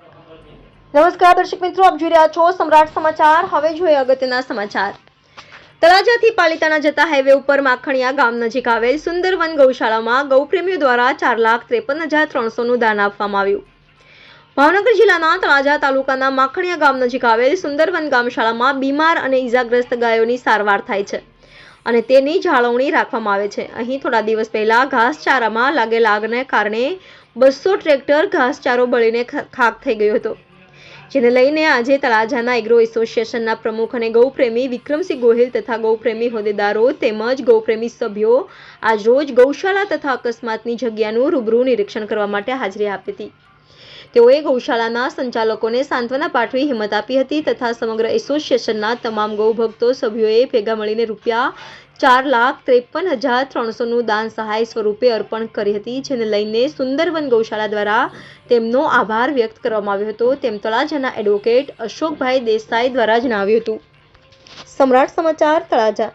નમસ્કાર, દર્શક મિત્રો, આપ જોઈ રહ્યા છો સમ્રાટ સમાચાર. હવે જોઈએ અગત્યના સમાચાર. તળાજાથી પાલિતાણા જતા હાઈવે ઉપર માખણિયા ગામ નજીક આવેલ સુંદરવન ગૌશાળામાં ગૌપ્રેમીઓ દ્વારા ચાર લાખ ત્રેપન હજાર ત્રણસોનું દાન આપવામાં આવ્યું. ભાવનગર જિલ્લાના તળાજા તાલુકાના માખણિયા ગામ નજીક આવેલ સુંદરવન ગામશાળામાં બીમાર અને ઈજાગ્રસ્ત ગાયોની સારવાર થાય છે અને તેની જાળવણી રાખવામાં આવે છે. અહીં થોડા દિવસ પહેલા ઘાસચારામાં લાગેલ આગને કારણે બસો ટ્રેક્ટર ઘાસચારો બળીને ખાક થઈ ગયો હતો. જેને લઈને આજે તળાજાના એગ્રો એસોસિએશનના પ્રમુખ અને ગૌપ્રેમી વિક્રમસિંહ ગોહિલ તથા ગૌપ્રેમી હોદ્દેદારો તેમજ ગૌપ્રેમી સભ્યો આજરોજ ગૌશાળા તથા અકસ્માતની જગ્યાનું રૂબરૂ નિરીક્ષણ કરવા માટે હાજરી આપી હતી. તેઓએ ગૌશાળાના સંચાલકોને સાંત્વના પાઠવી હિંમત આપી હતી તથા સમગ્ર એસોસિએશનના તમામ ગૌભક્તો સભ્યોએ ભેગા મળીને રૂપિયા ચાર લાખ ત્રેપન હજાર ત્રણસોનું દાન સહાય સ્વરૂપે અર્પણ કરી હતી, જેને લઈને સુંદરવન ગૌશાળા દ્વારા તેમનો આભાર વ્યક્ત કરવામાં આવ્યો હતો. તેમ તળાજાના એડવોકેટ અશોકભાઈ દેસાઈ દ્વારા જણાવ્યું હતું. સમ્રાટ સમાચાર તળાજા